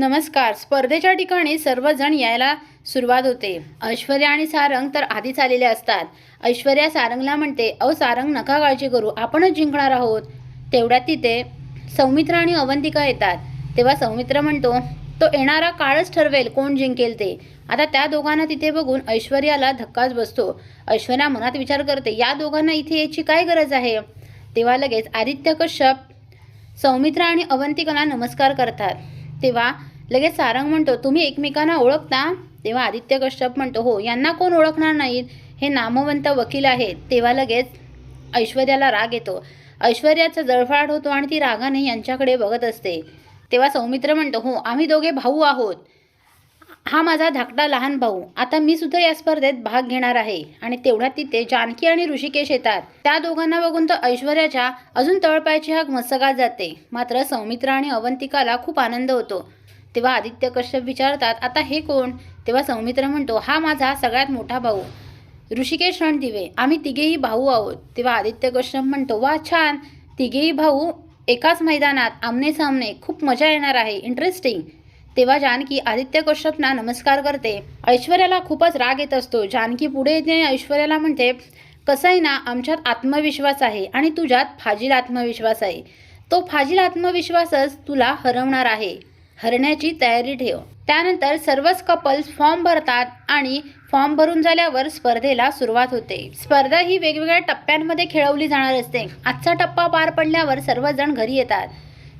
नमस्कार. स्पर्धेच्या ठिकाणी सर्वजण यायला सुरुवात होते. ऐश्वर्या आणि सारंग तर आधीच आलेले असतात. ऐश्वर्या सारंगला म्हणते अहो सारंग नका काळजी करू. आपणच जिंकणार आहोत. तेवढ्यात तिथे सौमित्र आणि अवंतिका येतात. तेव्हा सौमित्र म्हणतो तो येणारा काळच ठरवेल कोण जिंकेल ते. आता त्या दोघांना तिथे बघून ऐश्वर्याला धक्काच बसतो. ऐश्वर्या मनात विचार करते या दोघांना इथे यायची काय गरज आहे? तेव्हा लगेच आदित्य कश्यप सौमित्र आणि अवंतिकाला नमस्कार करतात. तेव्हा लगेच सारंग म्हणतो तुम्ही एकमेकांना ओळखता? तेव्हा आदित्य कश्यप म्हणतो हो यांना कोण ओळखणार नाहीत? हे नामवंत वकील आहेत. तेव्हा लगेच ऐश्वर्याला राग येतो. ऐश्वर्याचा जळफळाट होतो आणि ती रागाने यांच्याकडे बघत असते. तेव्हा सौमित्र म्हणतो हो आम्ही दोघे भाऊ आहोत. हा माझा धाकटा लहान भाऊ. आता मी सुद्धा या स्पर्धेत भाग घेणार आहे. आणि तेवढ्यात तिथे जानकी आणि ऋषिकेश येतात. त्या दोघांना बघून तर ऐश्वर्याच्या अजून तळपायची हाक मस्तकात जाते. मात्र सौमित्र आणि अवंतिकाला खूप आनंद होतो. तेव्हा आदित्य कश्यप विचारतात आता हे कोण? तेव्हा सौमित्र म्हणतो हा माझा सगळ्यात मोठा भाऊ ऋषिकेश रणदिवे. आम्ही तिघेही भाऊ आहोत. तेव्हा आदित्य कश्यप म्हणतो वा छान. तिघेही भाऊ एकाच मैदानात आमने सामने. खूप मजा येणार आहे. इंटरेस्टिंग तेव्हा जानकी आदित्य कश्यपना नमस्कार करते. ऐश्वर्याला खूपच राग येत असतो. जानकी पुढे येते ऐश्वर्याला म्हणते कसं आहे ना आमच्यात आत्मविश्वास आहे आणि तुझ्यात फाजील आत्मविश्वास आहे. तो फाजील आत्मविश्वासच तुला हरवणार आहे. हरण्याची तयारी ठेव. त्यानंतर सर्वच कपल्स फॉर्म भरतात आणि फॉर्म भरून झाल्यावर स्पर्धेला सुरुवात होते. स्पर्धा ही वेगवेगळ्या टप्प्यांमध्ये खेळवली जाणार असते. आजचा टप्पा पार पडल्यावर सर्वजण घरी येतात.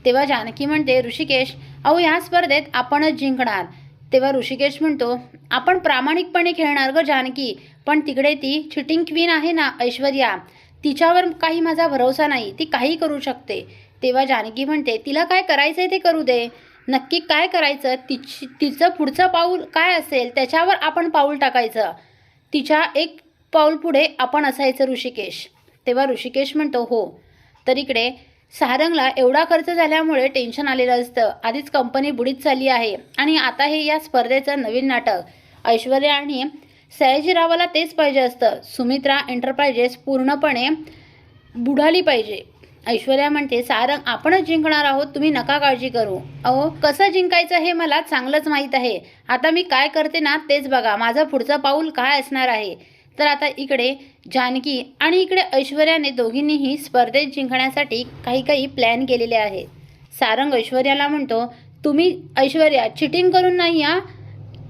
तेव्हा जानकी म्हणते ऋषिकेश अहो ह्या स्पर्धेत आपणच जिंकणार. तेव्हा ऋषिकेश म्हणतो आपण प्रामाणिकपणे खेळणार ग जानकी. पण तिकडे ती चिटिंग क्वीन आहे ना ऐश्वर्या. तिच्यावर काही माझा भरोसा नाही. ती काही करू शकते. तेव्हा जानकी म्हणते तिला काय करायचंय ते करू दे. नक्की काय करायचं? तिची तिचं पुढचं पाऊल काय असेल? त्याच्यावर आपण पाऊल टाकायचं. तिच्या एक पाऊल पुढे आपण असायचं ऋषिकेश. तेव्हा ऋषिकेश म्हणतो हो. तर इकडे सारंगला एवढा खर्च झाल्यामुळे टेन्शन आलेलं असतं. आधीच कंपनी बुडीत चालली आहे. आणि आता हे या स्पर्धेचं नवीन नाटक. ऐश्वर्या आणि सयाजीरावाला तेच पाहिजे असतं. सुमित्रा एंटरप्राइजेस पूर्णपणे बुडाली पाहिजे. ऐश्वर्या म्हणते सारंग आपणच जिंकणार आहोत तुम्ही नका काळजी करू. अहो कसं जिंकायचं हे मला चांगलंच माहीत आहे. आता मी काय करते ना तेच बघा. माझं पुढचं पाऊल काय असणार आहे? तर आता इकडे जानकी आणि इकडे ऐश्वर्याने दोघींनीही स्पर्धेत जिंकण्यासाठी काही काही प्लॅन केलेले आहेत. सारंग ऐश्वर्याला म्हणतो तुम्ही ऐश्वर्या चिटिंग करून नाही या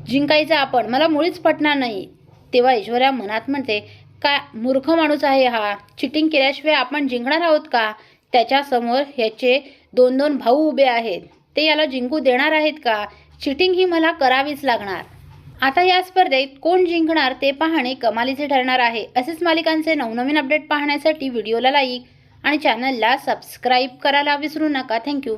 जिंकायचं आपण. मला मुळीच पटणार नाही. तेव्हा ऐश्वर्या मनात म्हणते काय मूर्ख माणूस आहे हा? चिटिंग केल्याशिवाय आपण जिंकणार आहोत का? त्याच्यासमोर ह्याचे दोन दोन भाऊ उभे आहेत. ते याला जिंकू देणार आहेत का? चिटिंग ही मला करावीच लागणार. आता या स्पर्धेत कोण जिंकणार ते पाहणे कमालीचे ठरणार आहे. असेच मालिकांचे नवनवीन अपडेट पाहण्यासाठी व्हिडिओला लाईक आणि चॅनलला सबस्क्राईब करायला विसरू नका. थँक्यू